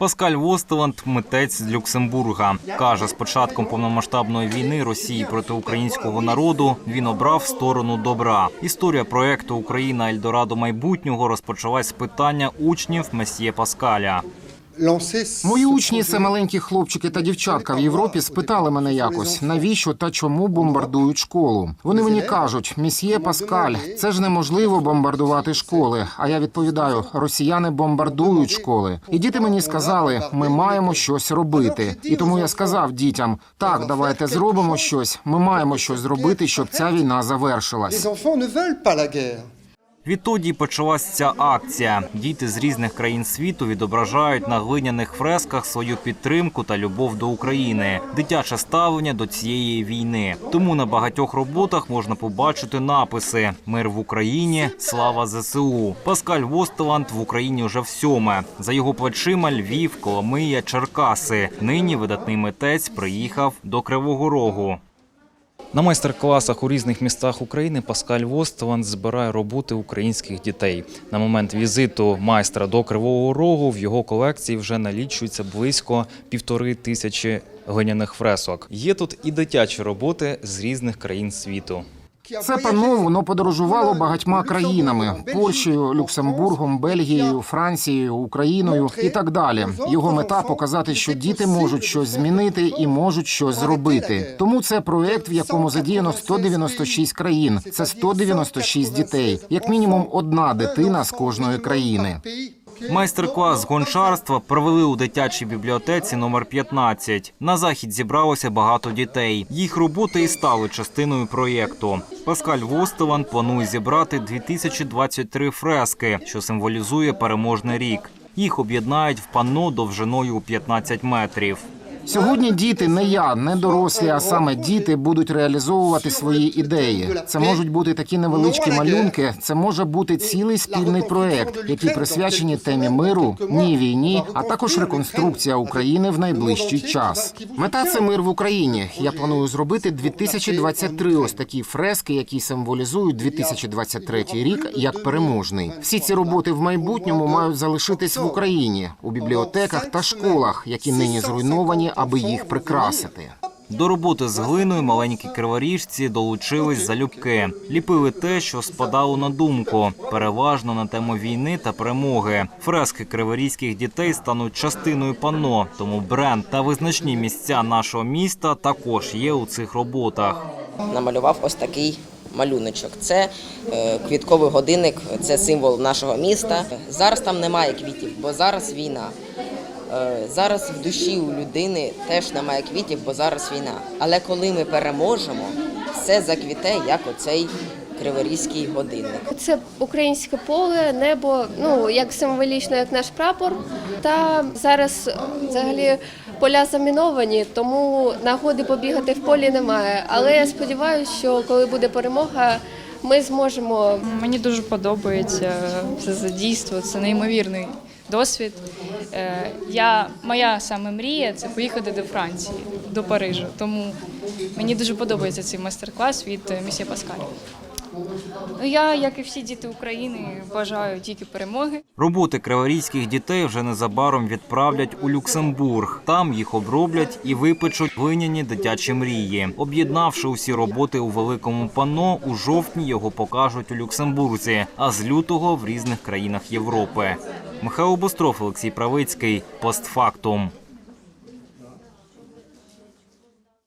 Паскаль Востеланд – митець з Люксембурга. Каже, з початком повномасштабної війни Росії проти українського народу він обрав сторону добра. Історія проекту Україна Ельдорадо майбутнього розпочалась з питання учнів месьє Паскаля. Мої учні, це маленькі хлопчики та дівчатка в Європі, спитали мене якось, навіщо та чому бомбардують школу. Вони мені кажуть, місьє Паскаль, це ж неможливо бомбардувати школи. А я відповідаю: росіяни бомбардують школи. І діти мені сказали, ми маємо щось робити. І тому я сказав дітям: так, давайте зробимо щось. Ми маємо щось зробити, щоб ця війна завершилась. Відтоді й почалась ця акція. Діти з різних країн світу відображають на глиняних фресках свою підтримку та любов до України, дитяче ставлення до цієї війни. Тому на багатьох роботах можна побачити написи Мир в Україні, слава ЗСУ. Паскаль Востеланд в Україні вже всьоме. За його плечима Львів, Коломия, Черкаси. Нині видатний митець приїхав до Кривого Рогу. На майстер-класах у різних містах України Паскаль Востеланд збирає роботи українських дітей. На момент візиту майстра до Кривого Рогу в його колекції вже налічується близько півтори тисячі глиняних фресок. Є тут і дитячі роботи з різних країн світу. Це панно воно подорожувало багатьма країнами: Польщею, Люксембургом, Бельгією, Францією, Україною і так далі. Його мета показати, що діти можуть щось змінити і можуть щось зробити. Тому це проект, в якому задіяно 196 країн. Це 196 дітей, як мінімум одна дитина з кожної країни. Майстер-клас з гончарства провели у дитячій бібліотеці номер 15. На захід зібралося багато дітей. Їх роботи і стали частиною проєкту. Паскаль Востелан планує зібрати 2023 фрески, що символізує переможний рік. Їх об'єднають в панно довжиною у 15 метрів. Сьогодні діти, не я, не дорослі, а саме діти будуть реалізовувати свої ідеї. Це можуть бути такі невеличкі малюнки. Це може бути цілий спільний проект, який присвячені темі миру, ні війні, а також реконструкція України в найближчий час. Мета це мир в Україні. Я планую зробити 2023 ось такі фрески, які символізують 2023 рік як переможний. Всі ці роботи в майбутньому мають залишитись в Україні у бібліотеках та школах, які нині зруйновані, аби їх прикрасити. До роботи з глиною маленькі криворіжці долучились залюбки. Ліпили те, що спадало на думку, переважно на тему війни та перемоги. Фрески криворізьких дітей стануть частиною панно, тому бренд та визначні місця нашого міста також є у цих роботах. намалював ось такий малюночок. Це е, квітковий годинник, це символ нашого міста. Зараз там немає квітів, бо зараз війна. Е, Зараз в душі у людини теж немає квітів, бо зараз війна. Але коли ми переможемо, все заквіте, як оцей криворізький годинник. Це українське поле, небо, ну як символічно, як наш прапор. Та зараз взагалі поля заміновані, тому нагоди побігати в полі немає. Але я сподіваюся, що коли буде перемога, ми зможемо Мені дуже подобається це задійство, це неймовірний досвід. Е, Я, моя саме мрія це поїхати до Франції, до Парижа. Тому мені дуже подобається цей майстер-клас від місія місьє Паскаля. Ну, Я, як і всі діти України, бажаю тільки перемоги. Роботи криворізьких дітей вже незабаром відправлять у Люксембург. Там їх оброблять і випечуть глиняні дитячі мрії. Об'єднавши усі роботи у великому панно, у жовтні його покажуть у Люксембурзі, а з лютого в різних країнах Європи. Михайло Бостров, Олексій Правицький, постфактум.